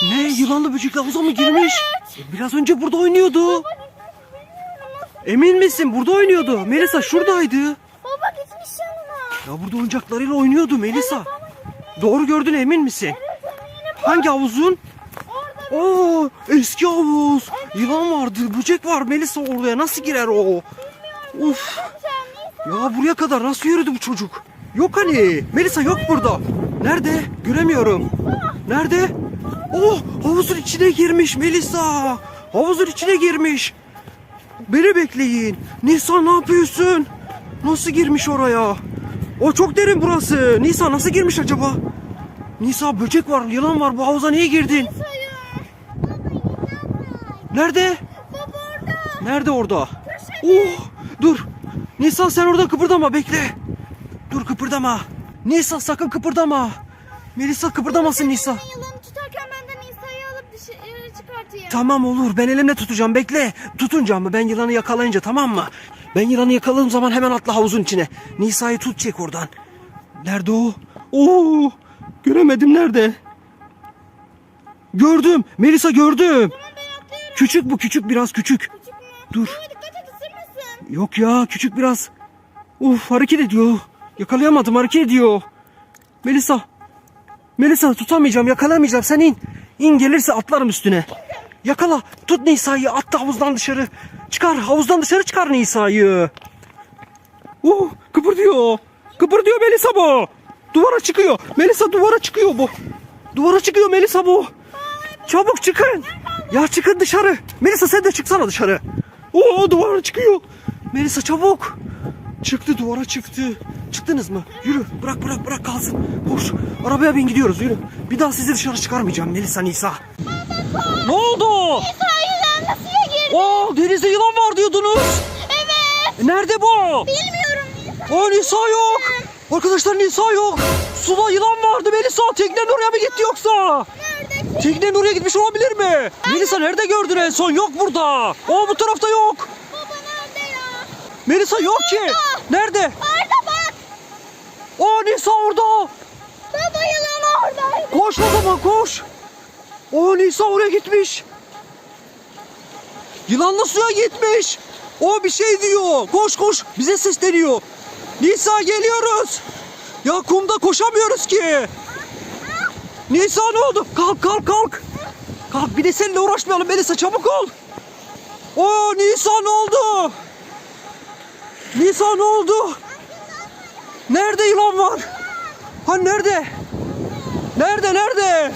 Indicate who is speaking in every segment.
Speaker 1: girmiş.
Speaker 2: Ne yılanlı böcekli havuza mı girmiş? E, Biraz önce burada oynuyordu. Emin misin? Burada oynuyordu. Melisa şuradaydı.
Speaker 1: Baba gitmiş yanına.
Speaker 2: Ya burada oyuncaklarıyla oynuyordu Melisa. Doğru gördün emin misin? Hangi havuzun? Oo eski havuz. Yılan vardı, böcek var Melisa oraya nasıl girer o? Uf. Ya buraya kadar nasıl yürüdü bu çocuk? Yok hani. Melisa yok burada. Nerede? Göremiyorum. Nerede? Oh havuzun içine girmiş Melisa. Havuzun içine girmiş. Beni bekleyin. Nisa ne yapıyorsun? Nasıl girmiş oraya? O çok derin burası. Nisa nasıl girmiş acaba? Nisa böcek var, yılan var. Bu havuza niye girdin? Nerede?
Speaker 1: Baba orada.
Speaker 2: Nerede orada? Oh, dur. Nisa sen orada kıpırdama bekle. Dur kıpırdama. Nisa sakın kıpırdama. Melisa kıpırdamasın Nisa.
Speaker 1: Yılanı
Speaker 2: Tamam olur ben elimle tutacağım bekle. Tutunca mı ben yılanı yakalayınca tamam mı? Ben yılanı yakaladığım zaman hemen atla havuzun içine. Nisa'yı tut çek oradan. Nerede o? Oo, göremedim nerede? Gördüm. Melisa gördüm. Küçük bu küçük biraz küçük.
Speaker 1: Küçük mü?
Speaker 2: Dur.
Speaker 1: Baba dikkat et ısırmasın.
Speaker 2: Yok ya küçük biraz. Uf hareket ediyor. Yakalayamadım hareket ediyor. Melisa. Melisa tutamayacağım yakalayamayacağım sen in. İn gelirse atlarım üstüne. Yakala tut Nisa'yı at da havuzdan dışarı. Çıkar havuzdan dışarı çıkar Nisa'yı. Uh kıpırdıyor. Kıpırdıyor Melisa bu. Duvara çıkıyor. Melisa duvara çıkıyor bu. Duvara çıkıyor Melisa bu. Çabuk çıkın. Ya çıkın dışarı. Melisa sen de çıksana dışarı. Oo duvara çıkıyor. Melisa çabuk. Çıktı duvara çıktı. Çıktınız mı? Yürü bırak bırak bırak kalsın. Koş arabaya bin gidiyoruz yürü. Bir daha sizi dışarı çıkarmayacağım Melisa Nisa. Ne oldu?
Speaker 1: Yılan nasıl girdi?
Speaker 2: Oo denizde yılan var diyordunuz.
Speaker 1: Evet.
Speaker 2: E, Nerede bu?
Speaker 1: Bilmiyorum Nisa.
Speaker 2: O Nisa yok. Arkadaşlar Nisa yok. Suda yılan vardı Melisa. Teknenin oraya mı gitti yoksa?
Speaker 1: Nerede?
Speaker 2: Teknenin oraya gitmiş olabilir mi? Melisa nerede gördün en son? Yok burada. O bu tarafta yok.
Speaker 1: Baba nerede ya?
Speaker 2: Melisa yok ki. Nerede?
Speaker 1: Orada bak.
Speaker 2: O Nisa orada.
Speaker 1: Baba yılan orada.
Speaker 2: Koş o zaman koş. O Nisa oraya gitmiş. Yılanla suya gitmiş. O bir şey diyor. Koş koş bize sesleniyor. Nisa geliyoruz. Ya kumda koşamıyoruz ki. Nisa ne oldu? Kalk kalk kalk. Kalk bir de seninle uğraşmayalım Melisa çabuk ol. O Nisa ne oldu? Nisa ne oldu? Nerede yılan var? Ha nerede? Nerede nerede?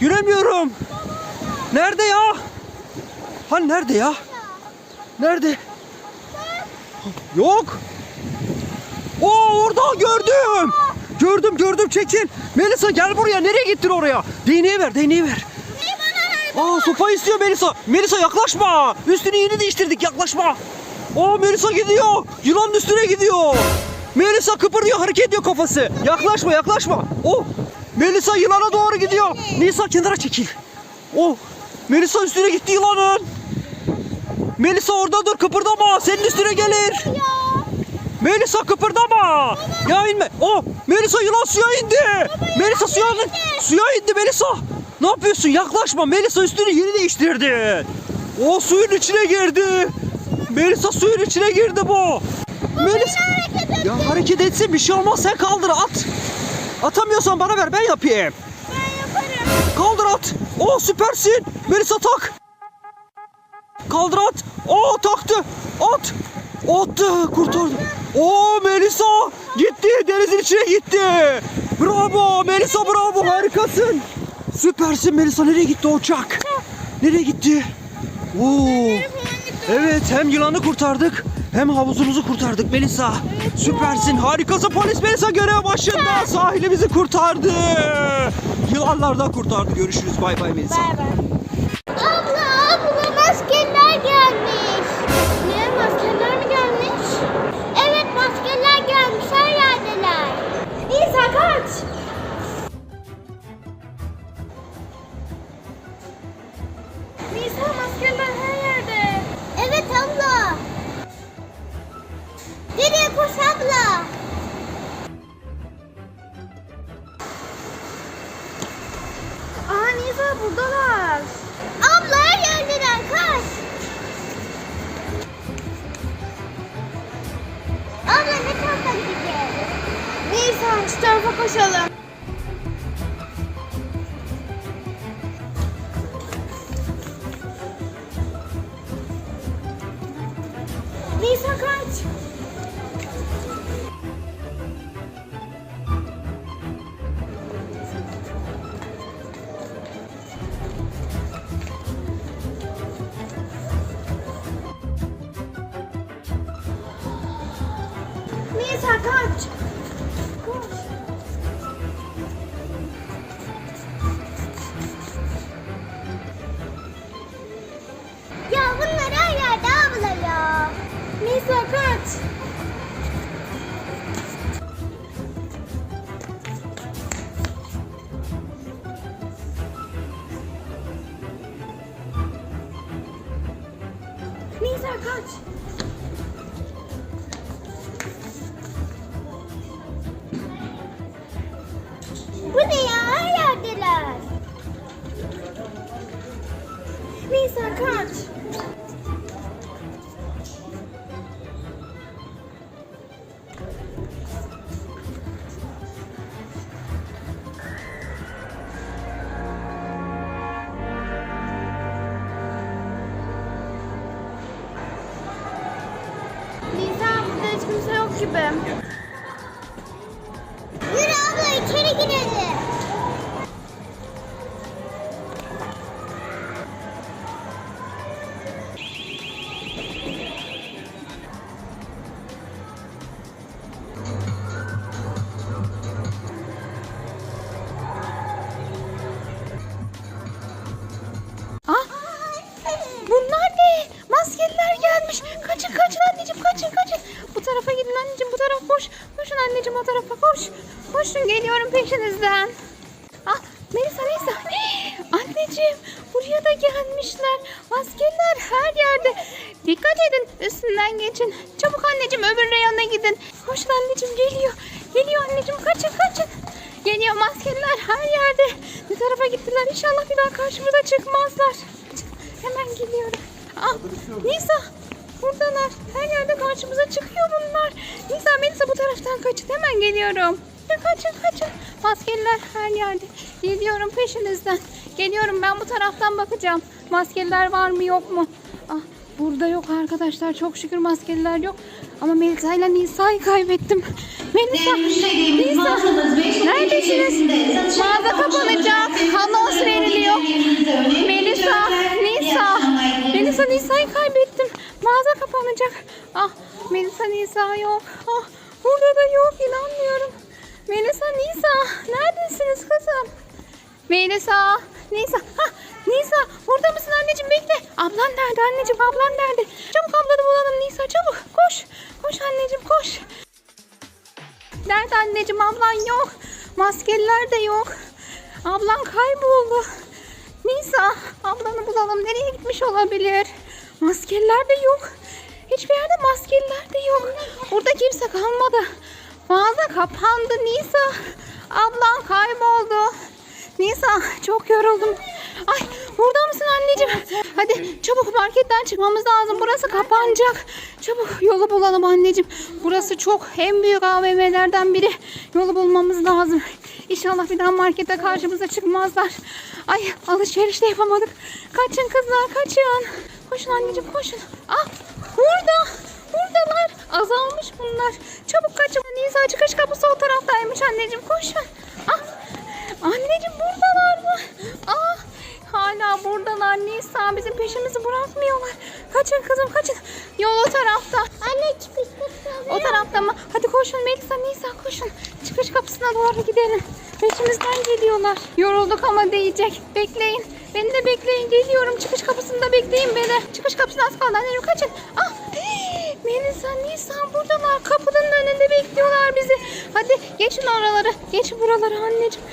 Speaker 2: Göremiyorum. Nerede ya? Ha nerede ya? Nerede? Yok. O orada gördüm. Gördüm gördüm çekil. Melisa gel buraya. Nereye gittin oraya? Değneği ver değneği ver. Aa sopa istiyor Melisa. Melisa yaklaşma. Üstünü yeni değiştirdik yaklaşma. Aa Melisa gidiyor. Yılanın üstüne gidiyor. Melisa kıpırdıyor hareket ediyor kafası. Yaklaşma yaklaşma. Oh Melisa yılana doğru gidiyor. Nisa kenara çekil. Oh Melisa üstüne gitti yılanın. Melisa orada dur kıpırdama. Senin üstüne gelir. Melisa kıpırdama. Ya inme. Oh Melisa yılan suya indi. Melisa suya, suya indi Melisa. Ne yapıyorsun? Yaklaşma. Melisa üstünü yeni değiştirdi. O suyun içine girdi. Melisa suyun içine girdi bu. Melisa. Ya hareket etsin bir şey olmaz. Sen kaldır at. Atamıyorsan bana ver ben yapayım.
Speaker 1: Ben yaparım.
Speaker 2: Kaldır at. Oo süpersin. Melisa tak. Kaldır at. Oo taktı. At. Attı. Kurtardı. Oo Melisa. Gitti. Denizin içine gitti. Bravo. Melisa bravo. Harikasın. Süpersin Melisa. Nereye gitti o uçak? Nereye gitti? Oo. Evet hem yılanı kurtardık hem havuzunuzu kurtardık Melisa. Süpersin harikasın polis Melisa görev başında sahilimizi kurtardı. Yılanlardan kurtardı görüşürüz bay bay Melisa.
Speaker 1: Bay bay. Abla
Speaker 3: buradalar.
Speaker 1: Abla her yerdeler kaç. Abla ne tarafa gideceğiz?
Speaker 3: Nisan şu tarafa koşalım. Anneciğim o tarafa koş. Koşun geliyorum peşinizden. Ah Melisa Melisa. Anneciğim buraya da gelmişler. Maskeliler her yerde. Dikkat edin üstünden geçin. Çabuk anneciğim öbür reyona gidin. Koşun anneciğim geliyor. Geliyor anneciğim kaçın kaçın. Geliyor maskeliler her yerde. Ne tarafa gittiler İnşallah bir daha karşımıza çıkmazlar. Hemen geliyorum. Ah Nisa buradalar. Her yerde karşımıza çıkıyor bunlar. Nisa Melisa bu taraftan kaçın. Hemen geliyorum. Kaçın kaçın. Maskeliler her yerde. Geliyorum peşinizden. Geliyorum ben bu taraftan bakacağım. Maskeliler var mı yok mu? Ah burada yok arkadaşlar. Çok şükür maskeliler yok. Ama Melisa ile Nisa'yı kaybettim. Melisa, Nisa, neredesiniz? Mağaza kapanacak. Anons veriliyor. Melisa, Nisa. Melisa Nisa'yı kaybettim. Mağaza kapanacak. Ah Melisa Nisa yok. Ah burada da yok inanmıyorum. Melisa Nisa neredesiniz kızım? Melisa, Nisa. Ha, Nisa burada mısın anneciğim bekle. Ablan nerede anneciğim ablan nerede? Çabuk ablanı bulalım Nisa çabuk koş. Koş anneciğim koş. Nerede anneciğim ablan yok. Maskeliler de yok. Ablan kayboldu. Nisa ablanı bulalım. Nereye gitmiş olabilir? Maskeliler de yok. Hiçbir yerde maskeliler de yok. Burada kimse kalmadı. Mağaza kapandı Nisa. Ablan kayboldu. Nisa çok yoruldum. Ay burada mısın anneciğim? Hadi çabuk marketten çıkmamız lazım. Burası kapanacak. Çabuk yolu bulalım anneciğim. Burası çok en büyük AVM'lerden biri. Yolu bulmamız lazım. İnşallah bir daha markete karşımıza çıkmazlar. Ay alışveriş de yapamadık. Kaçın kızlar kaçın. Koşun anneciğim koşun. Ah burada. Buradalar. Azalmış bunlar. Çabuk kaçın. Nisa çıkış kapısı o taraftaymış anneciğim. Koşun. Ah Anneciğim buradalar mı? Ah hala buradalar Nisa bizim peşimizi bırakmıyorlar. Kaçın kızım kaçın. Yol o tarafta.
Speaker 1: Anne çıkış kapısı
Speaker 3: O tarafta mı? Hadi koşun Melisa Nisa koşun. Çıkış kapısına doğru gidelim. Peşimizden geliyorlar. Yorulduk ama değecek. Bekleyin. Beni de bekleyin. Geliyorum. Çıkış kapısında bekleyin beni. Çıkış kapısına az kaldı. Anneciğim kaçın. Ah! Melisa, Nisa buradalar. Kapının önünde bekliyorlar bizi. Hadi geçin oraları. Geçin buraları anneciğim.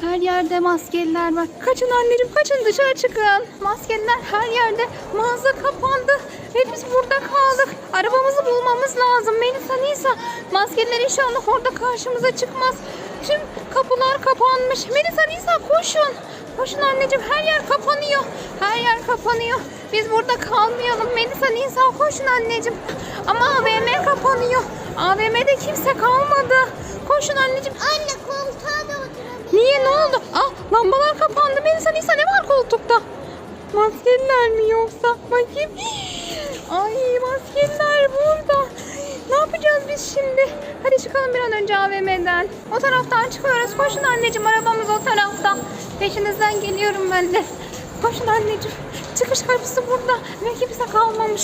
Speaker 3: Her yerde maskeliler var. Kaçın anneciğim kaçın dışarı çıkın. Maskeliler her yerde. Mağaza kapandı. Ve biz burada kaldık. Arabamızı bulmamız lazım. Melisa, Nisa. Maskeliler inşallah orada karşımıza çıkmaz. Tüm kapılar kapanmış. Melisa, Nisa koşun. Koşun anneciğim her yer kapanıyor. Her yer kapanıyor. Biz burada kalmayalım. Melisa Nisa koşun anneciğim. Ama AVM kapanıyor. AVM'de kimse kalmadı. Koşun anneciğim.
Speaker 1: Anne koltuğa da oturalım.
Speaker 3: Niye ne oldu? Ah lambalar kapandı. Melisa Nisa ne var koltukta? Maskeliler mi yoksa? Bakayım. Ay maskeliler burada. Ne yapacağız biz şimdi? Hadi çıkalım bir an önce AVM'den. O taraftan çıkıyoruz. Koşun anneciğim arabamız o tarafta. Peşinizden geliyorum ben de. Koşun anneciğim. Çıkış kapısı burada. Ve kimse kalmamış.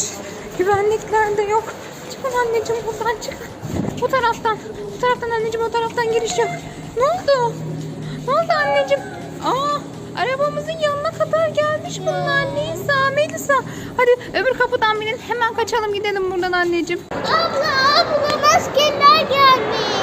Speaker 3: Güvenlikler de yok. Çıkın anneciğim buradan çıkın. Bu taraftan. Bu taraftan anneciğim o taraftan giriş yok. Ne oldu? Ne oldu anneciğim? Aa, arabamızın yanına kadar gelmiş bunlar. Nisa, Melisa. Hadi öbür kapıdan binin. Hemen kaçalım gidelim buradan anneciğim.
Speaker 1: Abla abla maskeler gelmiş.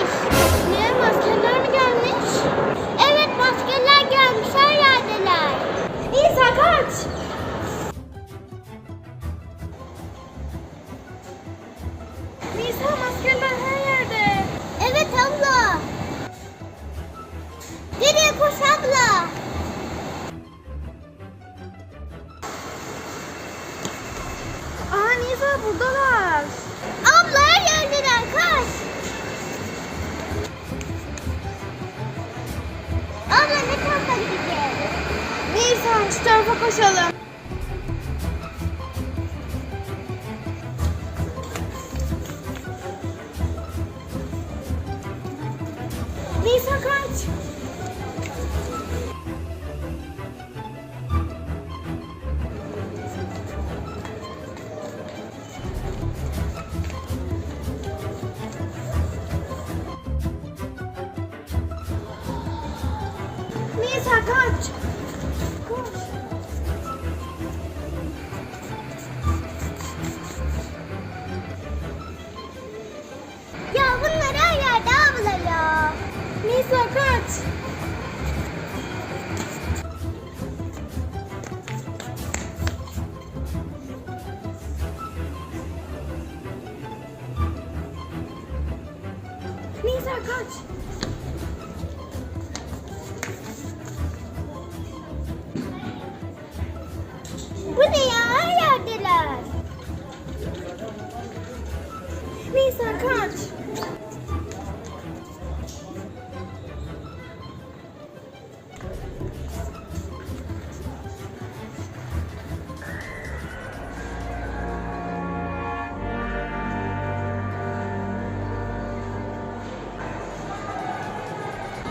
Speaker 1: Nisa
Speaker 3: buradalar.
Speaker 1: Abla her yerdeler kaç. Abla ne tarafa gideceğiz?
Speaker 3: Nisa şu tarafa koşalım. Nisa kaç.
Speaker 1: Bu ne ya her yerdeler.
Speaker 3: Nisa kaç.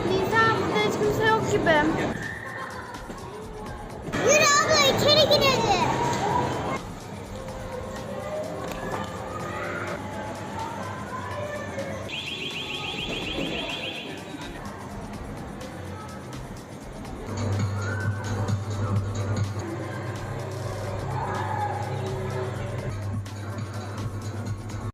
Speaker 3: Nisa burada hiç kimse yok gibi.
Speaker 1: İçeri girelim.